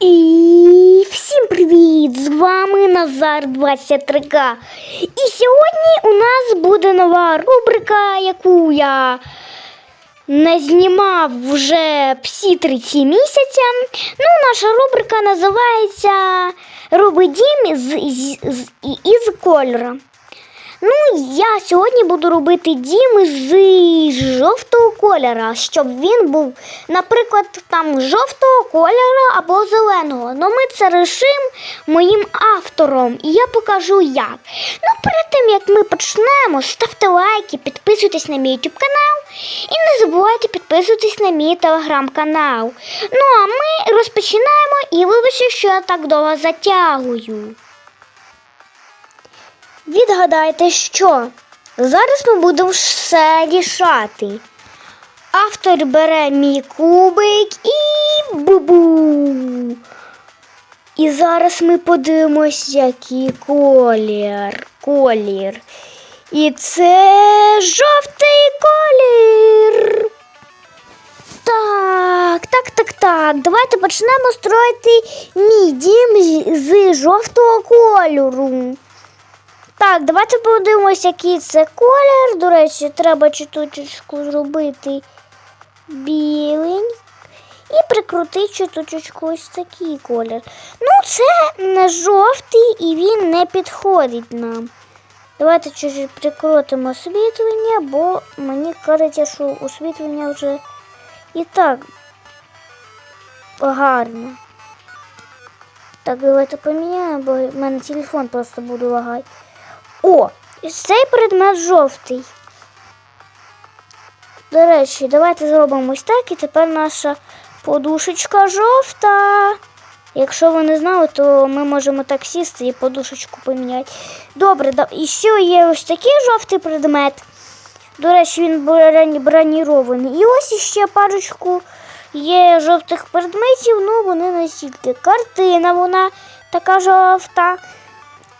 І всім привіт! З вами Назар 23К. І сьогодні у нас буде нова рубрика, яку я не знімав вже всі 30 місяця. Ну, наша рубрика називається Роби дім з, з, з, із кольора. Ну, я сьогодні буду робити дім з жовтого кольора, щоб він був, наприклад, там жовтого кольора або зеленого. Ну ми це рішимо моїм автором, і я покажу як. Ну, перед тим як ми почнемо, ставте лайки, підписуйтесь на мій YouTube канал і не забувайте підписуватись на мій телеграм-канал. Ну а ми розпочинаємо і вибачте, що я так довго затягую. Відгадайте, що зараз ми будемо все рішати. Автор бере мій кубик і бу-бу. І зараз ми подивимось, який колір. колір. І це жовтий колір. Так, так, так, так. Давайте почнемо строїти мій дім з- жовтого кольору. Так, давайте подивимося, який це колір. До речі, треба чуточку зробити білий. І прикрутити чуточку ось такий колір. Ну, це не жовтий і він не підходить нам. Давайте чуть прикрутимо освітлення, бо мені кажеться, що освітлення вже і так гарно. Так, давайте поміняємо, бо в мене телефон просто буде лагати. О, і цей предмет жовтий. До речі, давайте зробимо ось так, і тепер наша подушечка жовта. Якщо ви не знали, то ми можемо так сісти і подушечку поміняти. Добре, і ще є ось такий жовтий предмет. До речі, він бронірований. І ось іще парочку є жовтих предметів, ну вони не стільки. Картина, вона така жовта.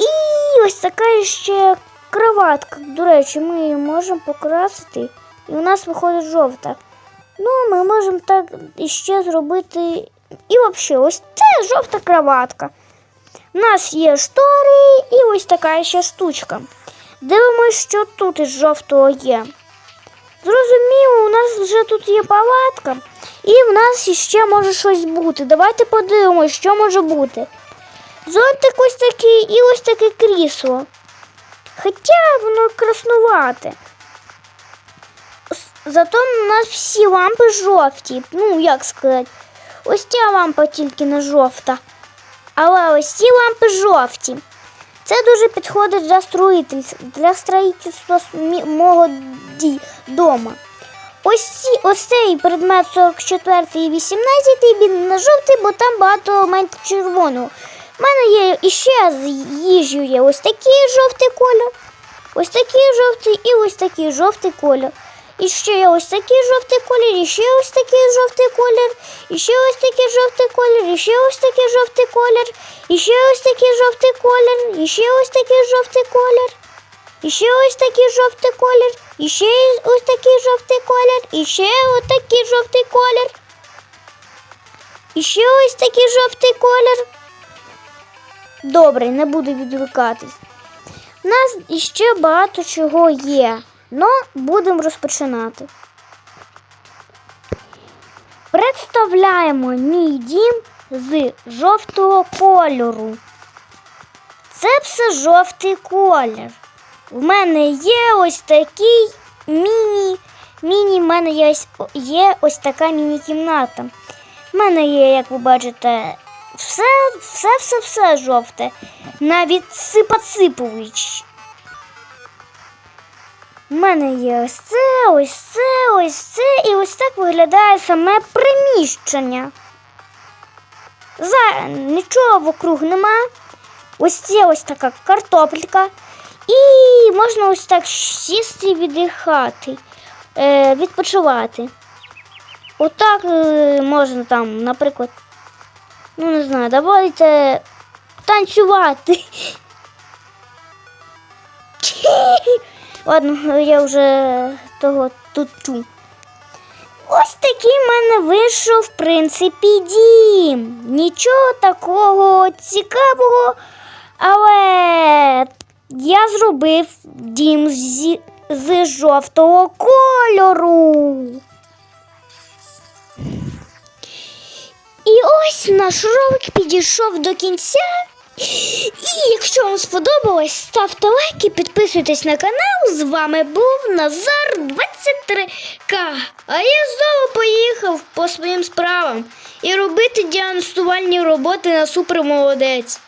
І ось така ще кроватка. До речі, ми її можемо покрасити, і у нас виходить жовта. Ну, ми можемо так іще зробити. І взагалі, ось це жовта кроватка. У нас є штори і ось така ще штучка. Дивимось, що тут із жовтого є. Зрозуміло, у нас вже тут є палатка, і в нас іще може щось бути. Давайте подивимось, що може бути. Зонтик ось такий і ось таке крісло. Хоча воно краснувате. Зато у нас всі лампи жовті. Ну, як сказати, ось ця лампа тільки не жовта. Але ось ці лампи жовті. Це дуже підходить для строїтельства, для строїтельства мого дома. Ось, ці, ось цей предмет 44 і 18 він не жовтий, бо там багато елементів червоного. У мене є іще з їжею є ось такий жовтий колір, ось такий жовтий і ось такий жовтий колір. І ще є ось такий жовтий колір, і ще ось такий жовтий колір, і ще ось такий жовтий колір, і ще ось такий жовтий колір, і ще ось такий жовтий колір, і ще ось такий жовтий колір. І ще ось такий жовтий колір, і ще ось такий жовтий колір, і ще ось такий жовтий колір. І ще ось такий жовтий колір. Добре, не буду відвикатись. У нас іще багато чого є, але будемо розпочинати. Представляємо мій дім з жовтого кольору. Це все жовтий колір. У мене є ось такий міні. Міні, в мене є ось, є ось така міні-кімната. У мене є, як ви бачите, все, все, все, все жовте. Навіть Сипа-Ципович. У мене є ось це, ось це, ось це, і ось так виглядає саме приміщення. За нічого вокруг нема. Ось це ось така картопелька. І можна ось так сісти і віддихати, е, відпочивати. Отак е, можна там, наприклад, ну не знаю, давайте танцювати. Ладно, я вже того тут чу. Ось такий в мене вийшов, в принципі, дім. Нічого такого цікавого, але я зробив дім зі, з жовтого кольору. Ось наш ролик підійшов до кінця. І якщо вам сподобалось, ставте лайки, підписуйтесь на канал. З вами був Назар 23К. А я знову поїхав по своїм справам і робити діагностувальні роботи на супермолодець.